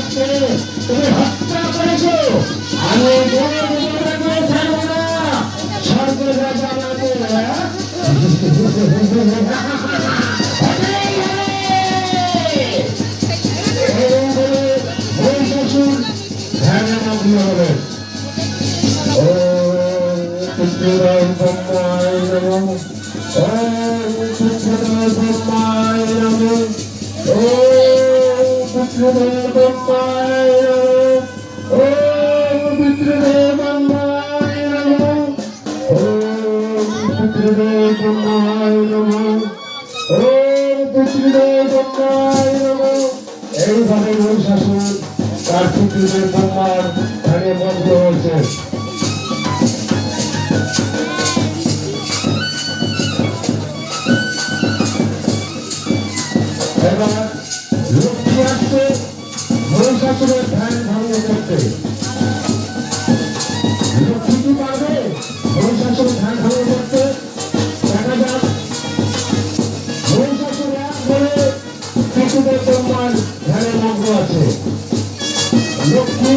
লোককে তুমি হত্যা করেছ আমি দেবতাকে ছাড়বো না স্বর্গ রাজা এইভাবে তার পুত্রদের ব্রহ্মার ধ্যানে মগ্ন হয়েছে এবার মহিষাসুরের ধ্যান ভঙ্গ করতে। লক্ষ্মী কি পারবে মহিষাসুর ধ্যানে আছে। লক্ষ্মী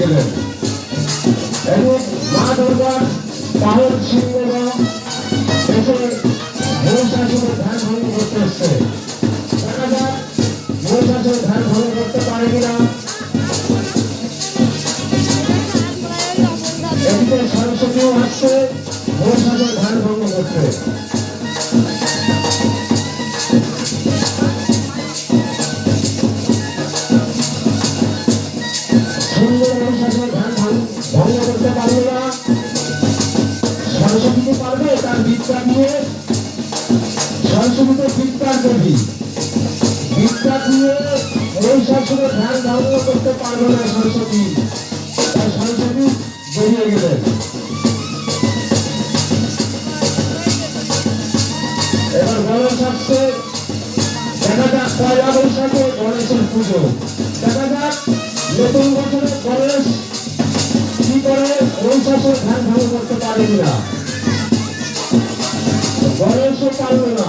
গেলেন এবং মা দুর্গার পাহর সিংহরা বিদ্যা দিয়ে এই শাসনের ধ্যান গণেশের পুজো। দেখা যাক নতুন বছরে গণেশ কি করে ধ্যান ভঙ্গ করতে পারে কিনা গণেশও পারবে না।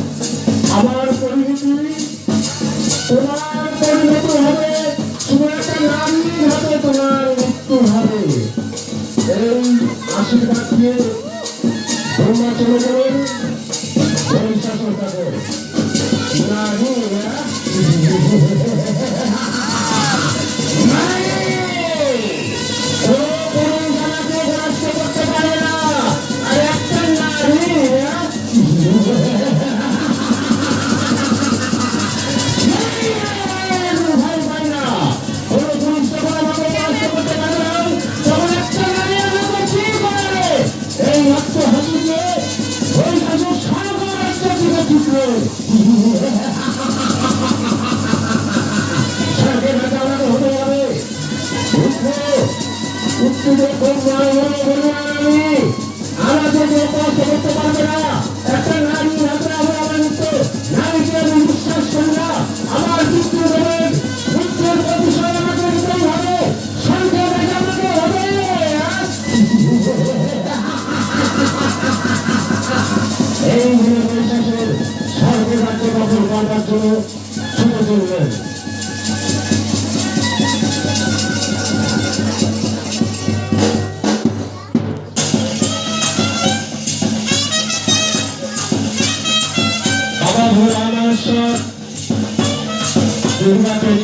তোমার ఉత్తుడు ఆలోచన చేస్తా చరిత్ర ఎక్కడ నాది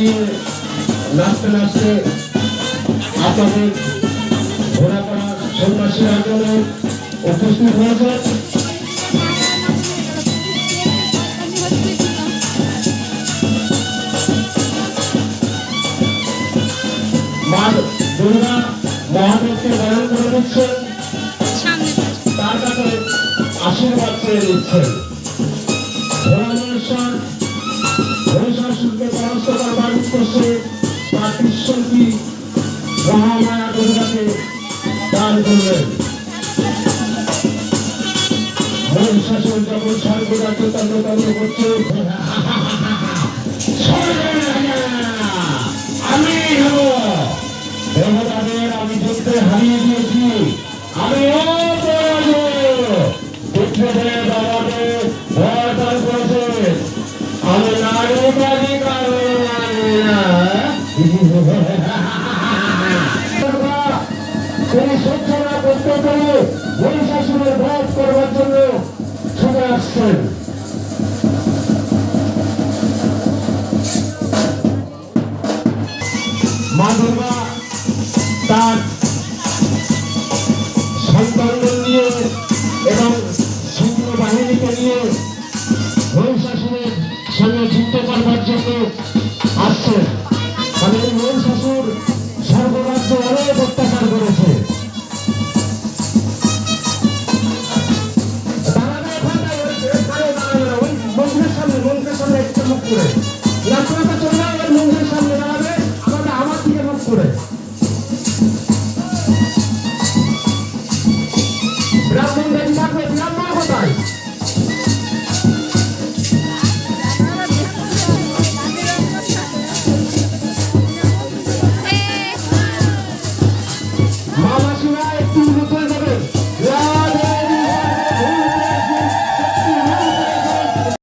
দিয়ে নাচতে নাচতে আপনাদের ঘোরাপাড়া সন্ন্যাসী আন্দোলনে উপস্থিত হয়েছে মার দুর্গা মহাদেবকে বরণ করে দিচ্ছেন। তার কাছে আশীর্বাদ করে দিচ্ছেন করলেন। শাসন যেমন সার্বদাত্মতা করছে করেন মা দুর্গা তার সন্তানদের নিয়ে এবং সৈন্যবাহিনীকে নিয়ে মহিষাসুরের সঙ্গে যুক্ত করবার জন্য আসছেন কারণ এই মহিষাসুর সর্বরাজ্য অনেক অত্যাচার 그래.